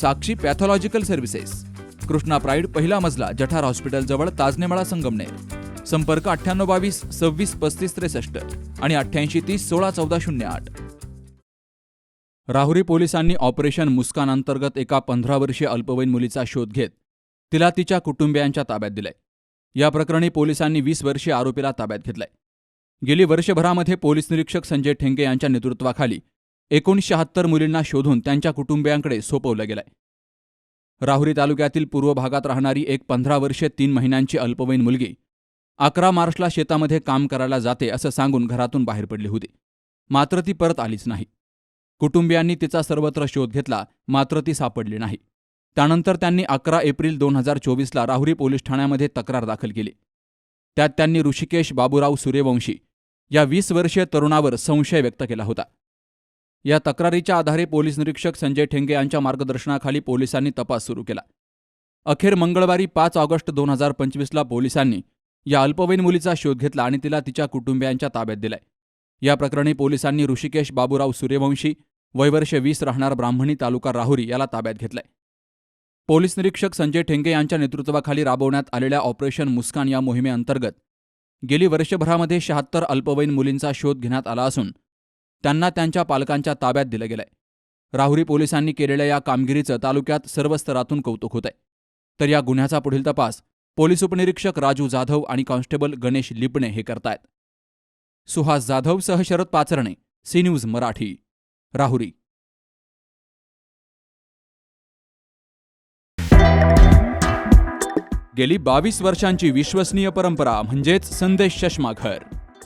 Sakshi pathological services. Krishna pride पहिला मजला जठार hospital जवळ ताजनेमाळा संगमनेर. संपर्क अठ्ठ्याण्णव बावीस सव्वीस पस्तीस त्रेसष्ट आणि अठ्ठ्याऐंशी तीस सोळा चौदा शून्य आठ. राहुरी पोलिसांनी ऑपरेशन मुस्कान अंतर्गत एका पंधरा वर्षीय अल्पवयीन मुलीचा शोध घेत तिला तिच्या कुटुंबियांच्या ताब्यात दिलंय. या प्रकरणी पोलिसांनी वीस वर्षीय आरोपीला ताब्यात घेतलंय. गेली वर्षभरामध्ये पोलीस निरीक्षक संजय ठेंगे यांच्या नेतृत्वाखाली एकोणशहात्तर मुलींना शोधून त्यांच्या कुटुंबियांकडे सोपवलं गेलंय. राहुरी तालुक्यातील पूर्व भागात राहणारी एक पंधरा वर्षे तीन महिन्यांची अल्पवयीन मुलगी अकरा मार्चला शेतामध्ये काम करायला जाते असं सांगून घरातून बाहेर पडली होती. मात्र ती परत आलीच नाही. कुटुंबियांनी तिचा सर्वत्र शोध घेतला मात्र ती सापडली नाही. त्यानंतर त्यांनी अकरा एप्रिल दोन हजार चोवीसला राहुरी पोलीस ठाण्यामध्ये तक्रार दाखल केली. त्यात त्यांनी ऋषिकेश बाबूराव सूर्यवंशी या वीस वर्षीय तरुणावर संशय व्यक्त केला होता. या तक्रारीच्या आधारे पोलीस निरीक्षक संजय ठेंगे यांच्या मार्गदर्शनाखाली पोलिसांनी तपास सुरू केला. अखेर मंगळवारी पाच ऑगस्ट दोन हजार पंचवीसला पोलिसांनी या अल्पवयीन मुलीचा शोध घेतला आणि तिला तिच्या कुटुंबियांच्या ताब्यात दिलाय. या प्रकरणी पोलिसांनी ऋषिकेश बाबूराव सूर्यवंशी वयवर्ष वीस राहणार ब्राह्मणी तालुका राहुरी याला ताब्यात घेतलाय. पोलीस निरीक्षक संजय ठेंगे यांच्या नेतृत्वाखाली राबवण्यात आलेल्या ऑपरेशन मुस्कान या मोहिमेअंतर्गत गेली वर्षभरामध्ये शहात्तर अल्पवयीन मुलींचा शोध घेण्यात आला असून त्यांना त्यांच्या पालकांच्या ताब्यात दिलं गेलंय. राहुरी पोलिसांनी केलेल्या या कामगिरीचं तालुक्यात सर्व स्तरातून कौतुक होतंय. तर या गुन्ह्याचा पुढील तपास पोलीस उपनिरीक्षक राजू जाधव आणि कॉन्स्टेबल गणेश लिपणे हे करतायत. सुहास जाधव सह शरद पाचरणे सी न्यूज मराठी राहुरी. गेली बावीस वर्षांची विश्वसनीय परंपरा म्हणजेच संदेश चष्माघर